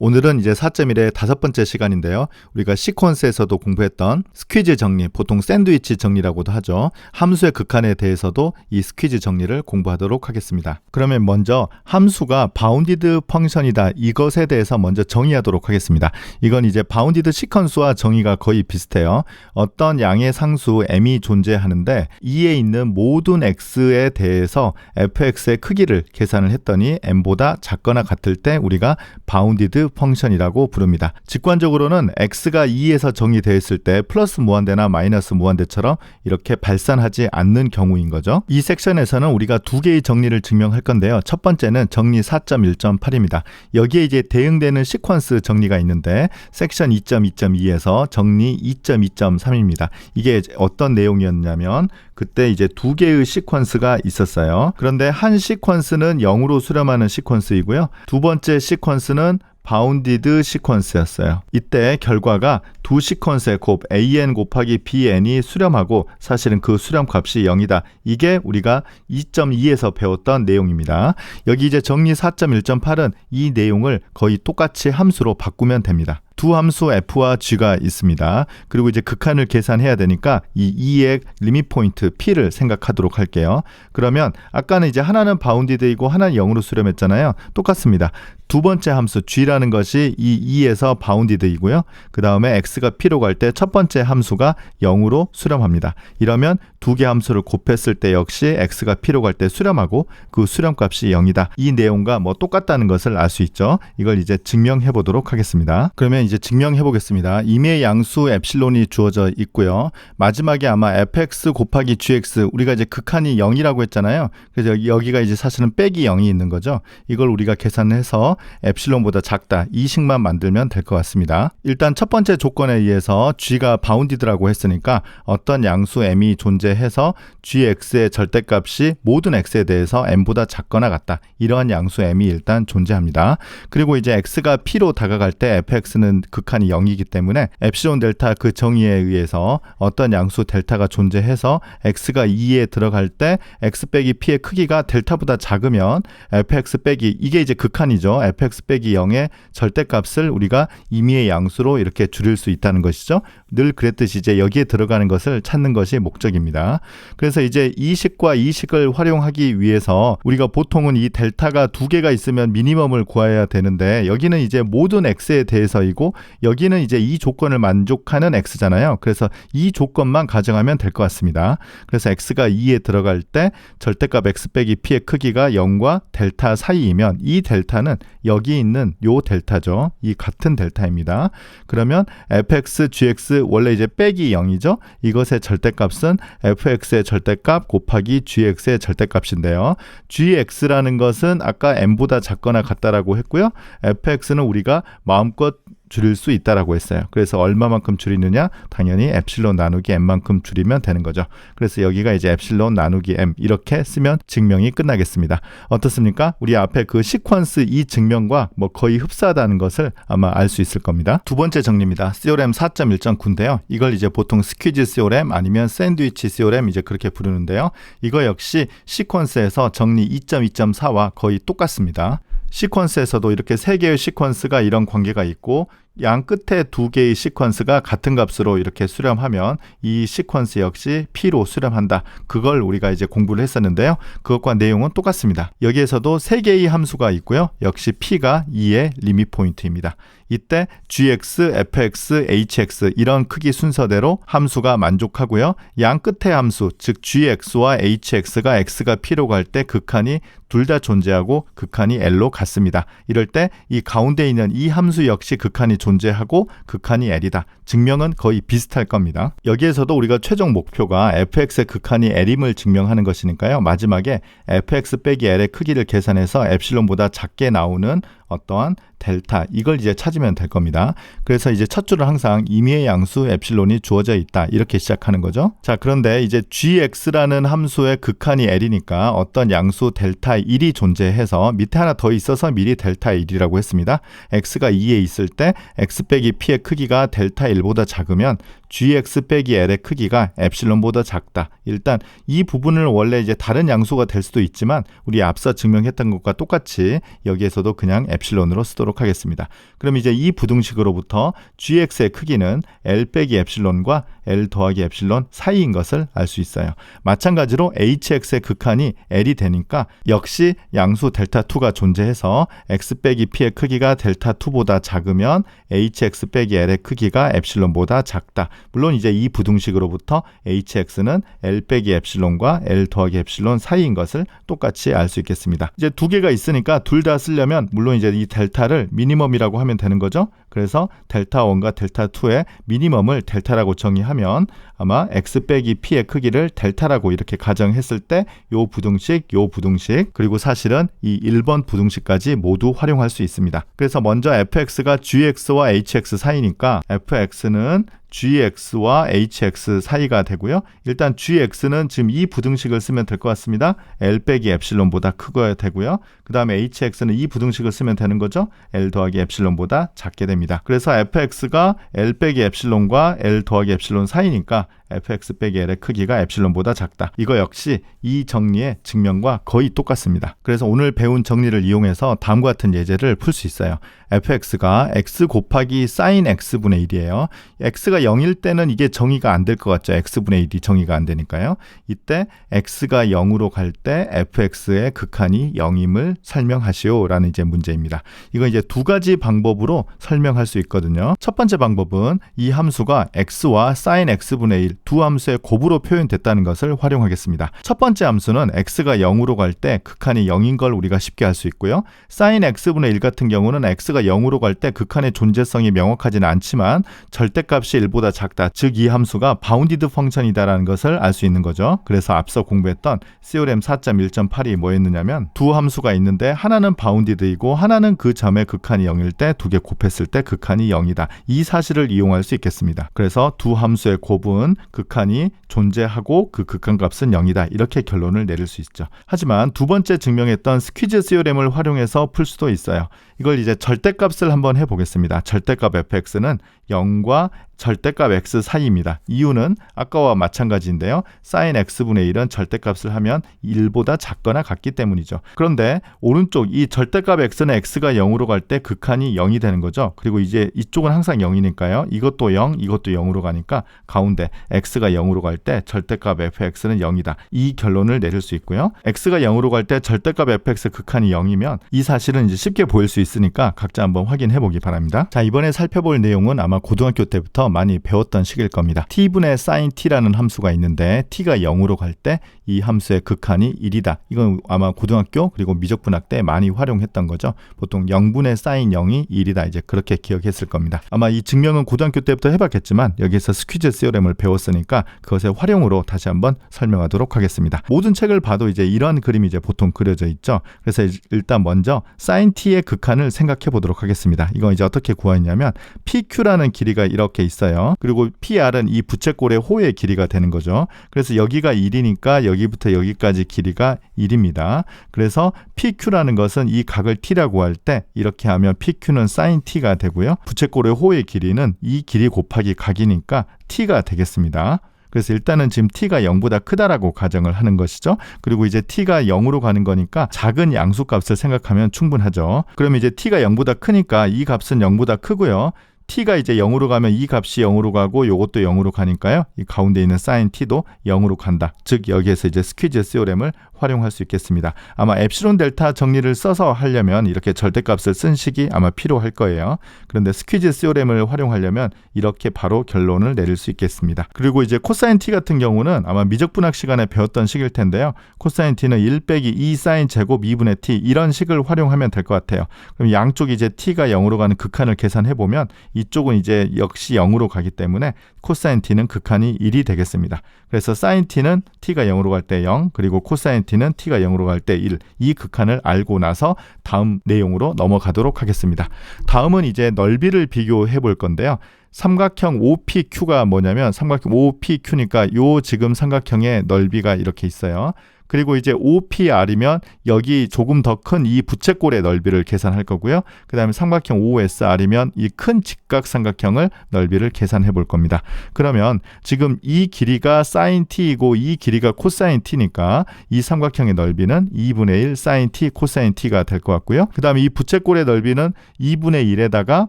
오늘은 이제 4.1의 다섯 번째 시간인데요. 우리가 시퀀스에서도 공부했던 스퀴즈 정리, 보통 샌드위치 정리라고도 하죠. 함수의 극한에 대해서도 이 스퀴즈 정리를 공부하도록 하겠습니다. 그러면 먼저 함수가 바운디드 펑션이다. 이것에 대해서 먼저 정의하도록 하겠습니다. 이건 이제 바운디드 시퀀스와 정의가 거의 비슷해요. 어떤 양의 상수 m이 존재하는데 이에 있는 모든 x에 대해서 fx의 크기를 계산을 했더니 m보다 작거나 같을 때 우리가 바운디드 펑션이라고 부릅니다. 직관적으로는 x가 2에서 정의되어 있을 때 플러스 무한대나 마이너스 무한대처럼 이렇게 발산하지 않는 경우인 거죠. 이 섹션에서는 우리가 두 개의 정리를 증명할 건데요. 첫 번째는 정리 4.1.8입니다. 여기에 이제 대응되는 시퀀스 정리가 있는데 섹션 2.2.2에서 정리 2.2.3입니다. 이게 어떤 내용이었냐면 그때 이제 두 개의 시퀀스가 있었어요. 그런데 한 시퀀스는 0으로 수렴하는 시퀀스이고요. 두 번째 시퀀스는 바운디드 시퀀스였어요. 이때 결과가 두 시퀀스의 곱 an 곱하기 bn이 수렴하고 사실은 그 수렴 값이 0이다. 이게 우리가 2.2에서 배웠던 내용입니다. 여기 이제 정리 4.1.8은 이 내용을 거의 똑같이 함수로 바꾸면 됩니다. 두 함수 f와 g가 있습니다. 그리고 이제 극한을 계산해야 되니까 이 2의 리밋 포인트 p를 생각하도록 할게요. 그러면 아까는 이제 하나는 바운디드이고 하나는 0으로 수렴했잖아요. 똑같습니다. 두 번째 함수 g라는 것이 이 2에서 바운디드이고요. 그 다음에 x가 p로 갈 때 첫 번째 함수가 0으로 수렴합니다. 이러면 두 개 함수를 곱했을 때 역시 x가 p로 갈 때 수렴하고 그 수렴값이 0이다. 이 내용과 뭐 똑같다는 것을 알 수 있죠. 이걸 이제 증명해 보도록 하겠습니다. 그러면 이제 증명해 보겠습니다. 임의 양수 엡실론이 주어져 있고요. 마지막에 아마 fx 곱하기 gx 우리가 이제 극한이 0이라고 했잖아요. 그래서 여기가 이제 사실은 빼기 0이 있는 거죠. 이걸 우리가 계산해서 엡실론보다 작다 이 식만 만들면 될 것 같습니다. 일단 첫 번째 조건에 의해서 g가 바운디드라고 했으니까 어떤 양수 m이 존재해서 gx의 절대값이 모든 x에 대해서 m보다 작거나 같다. 이러한 양수 m이 일단 존재합니다. 그리고 이제 x가 p로 다가갈 때 fx는 극한이 0이기 때문에 엡실론 델타 그 정의에 의해서 어떤 양수 델타가 존재해서 x가 2에 들어갈 때 x 빼기 p의 크기가 델타보다 작으면 fx 빼기 이게 이제 극한이죠. fx 빼기 0의 절대값을 우리가 임의의 양수로 이렇게 줄일 수 있다는 것이죠. 늘 그랬듯이 이제 여기에 들어가는 것을 찾는 것이 목적입니다. 그래서 이제 이 식과 이 식을 활용하기 위해서 우리가 보통은 이 델타가 두 개가 있으면 미니멈을 구해야 되는데 여기는 이제 모든 x에 대해서이고 여기는 이제 이 조건을 만족하는 x잖아요. 그래서 이 조건만 가정하면 될 것 같습니다. 그래서 x가 2에 들어갈 때 절대값 x 빼기 p의 크기가 0과 델타 사이이면 이 델타는 여기 있는 요 델타죠. 이 같은 델타입니다. 그러면 fx, gx 원래 이제 빼기 0이죠. 이것의 절대값은 fx의 절대값 곱하기 gx의 절대값인데요. gx라는 것은 아까 m보다 작거나 같다라고 했고요. fx는 우리가 마음껏 줄일 수 있다라고 했어요. 그래서 얼마만큼 줄이느냐? 당연히 엡실론 나누기 m만큼 줄이면 되는 거죠. 그래서 여기가 이제 엡실론 나누기 m 이렇게 쓰면 증명이 끝나겠습니다. 어떻습니까? 우리 앞에 그 시퀀스 이 증명과 뭐 거의 흡사하다는 것을 아마 알 수 있을 겁니다. 두 번째 정리입니다. 시오렘 4.1.9인데요. 이걸 이제 보통 스퀴즈 시오렘 아니면 샌드위치 시오렘 이제 그렇게 부르는데요. 이거 역시 시퀀스에서 정리 2.2.4와 거의 똑같습니다. 시퀀스에서도 이렇게 세 개의 시퀀스가 이런 관계가 있고 양 끝에 두 개의 시퀀스가 같은 값으로 이렇게 수렴하면 이 시퀀스 역시 P로 수렴한다. 그걸 우리가 이제 공부를 했었는데요. 그것과 내용은 똑같습니다. 여기에서도 세 개의 함수가 있고요. 역시 P가 2의 리밋 포인트입니다. 이때 gx, fx, hx 이런 크기 순서대로 함수가 만족하고요. 양 끝의 함수, 즉 gx와 hx가 x가 p로 갈 때 극한이 둘 다 존재하고 극한이 l로 같습니다. 이럴 때 이 가운데 있는 이 함수 역시 극한이 존재 하고 극한이 l이다. 증명은 거의 비슷할 겁니다. 여기에서도 우리가 최종 목표가 fx의 극한이 l임을 증명하는 것이니까요. 마지막에 fx 빼기 l의 크기를 계산해서 엡실론보다 작게 나오는 어떠한 델타 이걸 이제 찾으면 될 겁니다. 그래서 이제 첫 줄은 항상 임의의 양수 엡실론이 주어져 있다 이렇게 시작하는 거죠. 자 그런데 이제 gx라는 함수의 극한이 l이니까 어떤 양수 델타 1이 존재해서 밑에 하나 더 있어서 미리 델타 1이라고 했습니다. x가 2에 있을 때 x 빼기 p의 크기가 델타 1 1보다 작으면 gx 빼기 l의 크기가 엡실론보다 작다. 일단 이 부분을 원래 이제 다른 양수가 될 수도 있지만 우리 앞서 증명했던 것과 똑같이 여기에서도 그냥 엡실론으로 쓰도록 하겠습니다. 그럼 이제 이 부등식으로부터 gx의 크기는 l 빼기 엡실론과 l 더하기 엡실론 사이인 것을 알 수 있어요. 마찬가지로 hx의 극한이 l이 되니까 역시 양수 델타 2가 존재해서 x 빼기 p의 크기가 델타 2보다 작으면 hx 빼기 l의 크기가 엡실론보다 작다. 물론 이제 이 부등식으로부터 hx는 l 빼기 엡실론과 l 더하기 엡실론 사이인 것을 똑같이 알 수 있겠습니다. 이제 두 개가 있으니까 둘 다 쓰려면 물론 이제 이 델타를 미니멈이라고 하면 되는 거죠. 그래서 델타 1과 델타 2의 미니멈을 델타라고 정의하면 아마 x 빼기 p의 크기를 델타라고 이렇게 가정했을 때 요 부등식, 요 부등식 그리고 사실은 이 1번 부등식까지 모두 활용할 수 있습니다. 그래서 먼저 fx가 gx와 hx 사이니까 fx는 gx와 hx 사이가 되고요. 일단 gx는 지금 이 부등식을 쓰면 될 것 같습니다. l 빼기 엡실론보다 크거야 되고요. 그 다음에 hx는 이 부등식을 쓰면 되는 거죠. l 더하기 엡실론보다 작게 됩니다. 그래서 fx가 l 빼기 엡실론과 l 더하기 엡실론 사이니까 fx 빼기 l의 크기가 엡실론보다 작다. 이거 역시 이 정리의 증명과 거의 똑같습니다. 그래서 오늘 배운 정리를 이용해서 다음과 같은 예제를 풀 수 있어요. fx가 x 곱하기 sin x분의 1이에요. x가 0일 때는 이게 정의가 안 될 것 같죠. x분의 1이 정의가 안 되니까요. 이때 x가 0으로 갈 때 fx의 극한이 0임을 설명하시오라는 이제 문제입니다. 이거 이제 두 가지 방법으로 설명할 수 있거든요. 첫 번째 방법은 이 함수가 x와 sin x분의 1두 함수의 곱으로 표현됐다는 것을 활용하겠습니다. 첫 번째 함수는 x가 0으로 갈 때 극한이 0인 걸 우리가 쉽게 알 수 있고요. sin x분의 1 같은 경우는 x가 0으로 갈 때 극한의 존재성이 명확하지는 않지만 절대값이 1보다 작다. 즉 이 함수가 바운디드 펑션이다라는 것을 알 수 있는 거죠. 그래서 앞서 공부했던 CORM 4.1.8이 뭐였느냐면 두 함수가 있는데 하나는 바운디드이고 하나는 그 점의 극한이 0일 때 두 개 곱했을 때 극한이 0이다. 이 사실을 이용할 수 있겠습니다. 그래서 두 함수의 곱은 극한이 존재하고 그 극한값은 0이다. 이렇게 결론을 내릴 수 있죠. 하지만 두 번째 증명했던 스퀴즈 시오렘을 활용해서 풀 수도 있어요. 이걸 이제 절대값을 한번 해보겠습니다. 절대값 fx는 0과 절대값 x 사이입니다. 이유는 아까와 마찬가지인데요. sin x분의 1은 절대값을 하면 1보다 작거나 같기 때문이죠. 그런데 오른쪽 이 절대값 x는 x가 0으로 갈 때 극한이 0이 되는 거죠. 그리고 이제 이쪽은 항상 0이니까요. 이것도 0, 이것도 0으로 가니까 가운데 x가 0으로 갈 때 절대값 fx는 0이다. 이 결론을 내릴 수 있고요. x가 0으로 갈 때 절대값 fx 극한이 0이면 이 사실은 이제 쉽게 보일 수 있으니까 각자 한번 확인해 보기 바랍니다. 자, 이번에 살펴볼 내용은 아마 고등학교 때부터 많이 배웠던 식일 겁니다. t분의 sin t라는 함수가 있는데 t가 0으로 갈 때 이 함수의 극한이 1이다. 이건 아마 고등학교 그리고 미적분학 때 많이 활용했던 거죠. 보통 0분의 sin 0이 1이다. 이제 그렇게 기억했을 겁니다. 아마 이 증명은 고등학교 때부터 해봤겠지만 여기서 스퀴즈 시오렘을 배웠으니까 그것의 활용으로 다시 한번 설명하도록 하겠습니다. 모든 책을 봐도 이제 이런 그림이 이제 보통 그려져 있죠. 그래서 일단 먼저 sin t의 극한을 생각해 보도록 하겠습니다. 이건 이제 어떻게 구하냐면 PQ라는 길이가 이렇게 있어요. 그리고 PR은 이 부채꼴의 호의 길이가 되는 거죠. 그래서 여기가 1이니까 여기부터 여기까지 길이가 1입니다. 그래서 PQ라는 것은 이 각을 T라고 할 때 이렇게 하면 PQ는 sin T가 되고요. 부채꼴의 호의 길이는 이 길이 곱하기 각이니까 T가 되겠습니다. 그래서 일단은 지금 t가 0보다 크다라고 가정을 하는 것이죠. 그리고 이제 t가 0으로 가는 거니까 작은 양수 값을 생각하면 충분하죠. 그러면 이제 t가 0보다 크니까 이 값은 0보다 크고요. T가 이제 0으로 가면 이 값이 0으로 가고 요것도 0으로 가니까요. 이 가운데 있는 sin t도 0으로 간다. 즉 여기에서 이제 스퀴즈 시오렘을 활용할 수 있겠습니다. 아마 엡실론 델타 정리를 써서 하려면 이렇게 절대값을 쓴 식이 아마 필요할 거예요. 그런데 스퀴즈 시오렘을 활용하려면 이렇게 바로 결론을 내릴 수 있겠습니다. 그리고 이제 코사인 t 같은 경우는 아마 미적분학 시간에 배웠던 식일 텐데요. 코사인 t는 1 빼기 2 사인 제곱 2분의 t 이런 식을 활용하면 될 것 같아요. 그럼 양쪽 이제 t가 0으로 가는 극한을 계산해 보면 이쪽은 이제 역시 0으로 가기 때문에 코사인 t는 극한이 1이 되겠습니다. 그래서 사인 t는 t가 0으로 갈 때 0, 그리고 코사인 t는 t가 0으로 갈 때 1. 이 극한을 알고 나서 다음 내용으로 넘어가도록 하겠습니다. 다음은 이제 넓이를 비교해 볼 건데요. 삼각형 OPQ가 뭐냐면 삼각형 OPQ니까 요 지금 삼각형의 넓이가 이렇게 있어요. 그리고 이제 OPR이면 여기 조금 더 큰 이 부채꼴의 넓이를 계산할 거고요. 그 다음에 삼각형 OSR이면 이 큰 직각 삼각형을 넓이를 계산해 볼 겁니다. 그러면 지금 이 길이가 sin t이고 이 길이가 코사인 t니까 이 삼각형의 넓이는 2분의 1 sin t 코사인 t가 될 것 같고요. 그 다음에 이 부채꼴의 넓이는 2분의 1에다가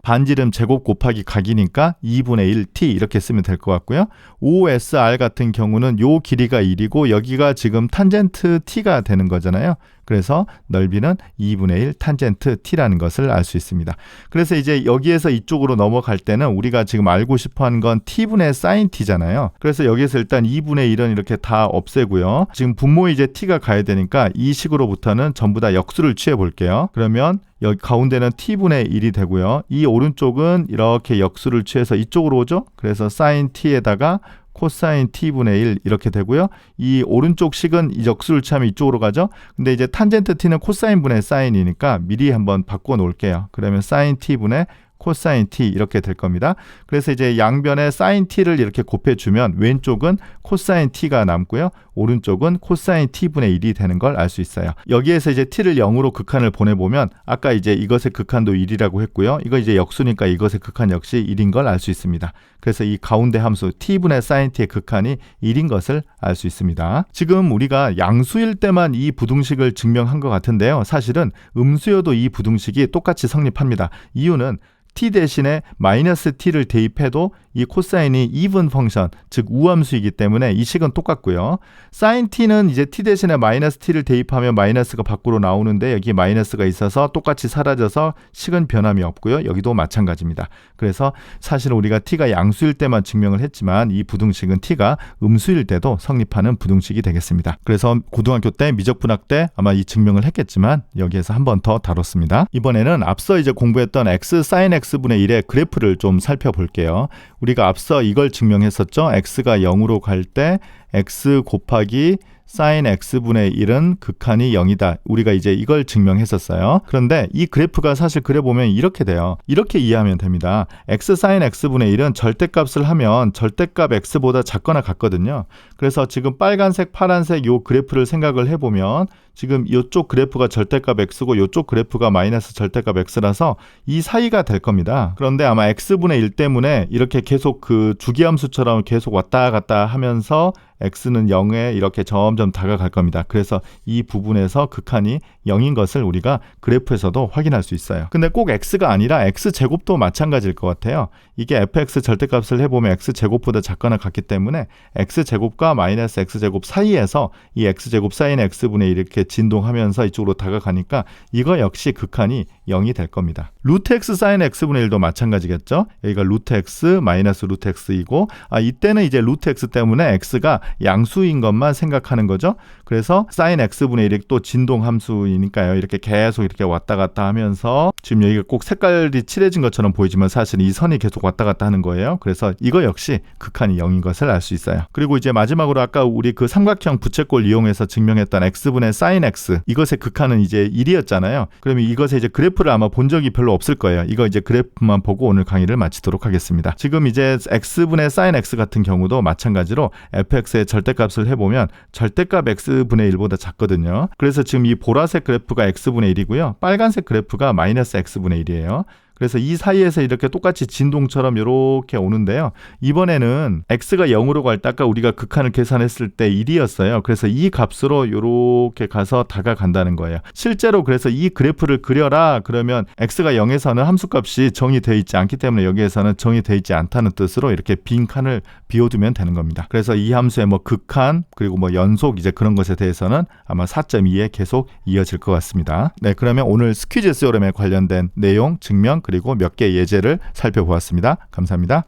반지름 제곱 곱하기 각이니까 2분의 1 t 이렇게 쓰면 될 것 같고요. OSR 같은 경우는 요 길이가 1이고 여기가 지금 탄젠트 t가 되는 거잖아요. 그래서 넓이는 2분의 1 탄젠트 t라는 것을 알 수 있습니다. 그래서 이제 여기에서 이쪽으로 넘어갈 때는 우리가 지금 알고 싶어 하는 건 t분의 sin t잖아요. 그래서 여기에서 일단 2분의 1은 이렇게 다 없애고요. 지금 분모에 이제 t가 가야 되니까 이 식으로부터는 전부 다 역수를 취해 볼게요. 그러면 여기 가운데는 t분의 1이 되고요. 이 오른쪽은 이렇게 역수를 취해서 이쪽으로 오죠. 그래서 sin t에다가 코사인 t분의 1 이렇게 되고요. 이 오른쪽 식은 이 역수를 취하면 이쪽으로 가죠. 근데 이제 탄젠트 t는 코사인 분의 사인이니까 미리 한번 바꿔 놓을게요. 그러면 sin t분의 코사인 t 이렇게 될 겁니다. 그래서 이제 양변에 사인 t를 이렇게 곱해주면 왼쪽은 코사인 t가 남고요. 오른쪽은 코사인 t분의 1이 되는 걸 알 수 있어요. 여기에서 이제 t를 0으로 극한을 보내보면 아까 이제 이것의 극한도 1이라고 했고요. 이거 이제 역수니까 이것의 극한 역시 1인 걸 알 수 있습니다. 그래서 이 가운데 함수 t분의 사인 t의 극한이 1인 것을 알 수 있습니다. 지금 우리가 양수일 때만 이 부등식을 증명한 것 같은데요. 사실은 음수여도 이 부등식이 똑같이 성립합니다. 이유는 t 대신에 마이너스 t를 대입해도 이 코사인이 even 펑션, 즉 우함수이기 때문에 이 식은 똑같고요. sin t는 이제 t 대신에 마이너스 t를 대입하면 마이너스가 밖으로 나오는데 여기 마이너스가 있어서 똑같이 사라져서 식은 변함이 없고요. 여기도 마찬가지입니다. 그래서 사실 우리가 t가 양수일 때만 증명을 했지만 이 부등식은 t가 음수일 때도 성립하는 부등식이 되겠습니다. 그래서 고등학교 때 미적분학 때 아마 이 증명을 했겠지만 여기에서 한 번 더 다뤘습니다. 이번에는 앞서 이제 공부했던 x sin x분의 1의 그래프를 좀 살펴볼게요. 우리가 앞서 이걸 증명했었죠. x가 0으로 갈 때 x 곱하기 sin x분의 1은 극한이 0이다. 우리가 이제 이걸 증명했었어요. 그런데 이 그래프가 사실 그래 보면 이렇게 돼요. 이렇게 이해하면 됩니다. x sin x분의 1은 절대값을 하면 절대값 x보다 작거나 같거든요. 그래서 지금 빨간색, 파란색 요 그래프를 생각을 해 보면 지금 이쪽 그래프가 절대값 x고 이쪽 그래프가 마이너스 절대값 x라서 이 사이가 될 겁니다. 그런데 아마 x분의 1 때문에 이렇게 계속 그 주기함수처럼 계속 왔다 갔다 하면서 x는 0에 이렇게 점점 다가갈 겁니다. 그래서 이 부분에서 극한이 0인 것을 우리가 그래프에서도 확인할 수 있어요. 근데 꼭 x가 아니라 x제곱도 마찬가지일 것 같아요. 이게 fx 절대값을 해보면 x제곱보다 작거나 같기 때문에 x제곱과 마이너스 x제곱 사이에서 이 x제곱 사인 x분의 1 이렇게 진동하면서 이쪽으로 다가가니까 이거 역시 극한이 0이 될 겁니다. 루트 x 사인 x분의 1도 마찬가지겠죠. 여기가 루트 x 마이너스 루트 x이고 아 이때는 이제 루트 x 때문에 x가 양수인 것만 생각하는 거죠. 그래서 사인 x분의 1이 또 진동 함수이니까요. 이렇게 계속 이렇게 왔다 갔다 하면서 지금 여기가 꼭 색깔이 칠해진 것처럼 보이지만 사실 이 선이 계속 왔다 갔다 하는 거예요. 그래서 이거 역시 극한이 0인 것을 알 수 있어요. 그리고 이제 마지막으로 아까 우리 그 삼각형 부채꼴 이용해서 증명했던 x분의 사인 x 이것의 극한은 이제 1이었잖아요. 그러면 이것의 이제 그래프 를 아마 본 적이 별로 없을 거예요. 이거 이제 그래프만 보고 오늘 강의를 마치도록 하겠습니다. 지금 이제 x분의 사인 x 같은 경우도 마찬가지로 fx의 절대값을 해보면 절대값 x분의 1보다 작거든요. 그래서 지금 이 보라색 그래프가 x분의 1이고요. 빨간색 그래프가 마이너스 x분의 1이에요. 그래서 이 사이에서 이렇게 똑같이 진동처럼 이렇게 오는데요. 이번에는 x가 0으로 갈 때 아까 우리가 극한을 계산했을 때 1이었어요. 그래서 이 값으로 이렇게 가서 다가간다는 거예요. 실제로 그래서 이 그래프를 그려라 그러면 x가 0에서는 함수값이 정의되어 있지 않기 때문에 여기에서는 정의되어 있지 않다는 뜻으로 이렇게 빈 칸을 비워두면 되는 겁니다. 그래서 이 함수의 뭐 극한 그리고 뭐 연속 이제 그런 것에 대해서는 아마 4.2에 계속 이어질 것 같습니다. 네, 그러면 오늘 스퀴즈 세오렘에 관련된 내용, 증명 그리고 몇 개 예제를 살펴보았습니다. 감사합니다.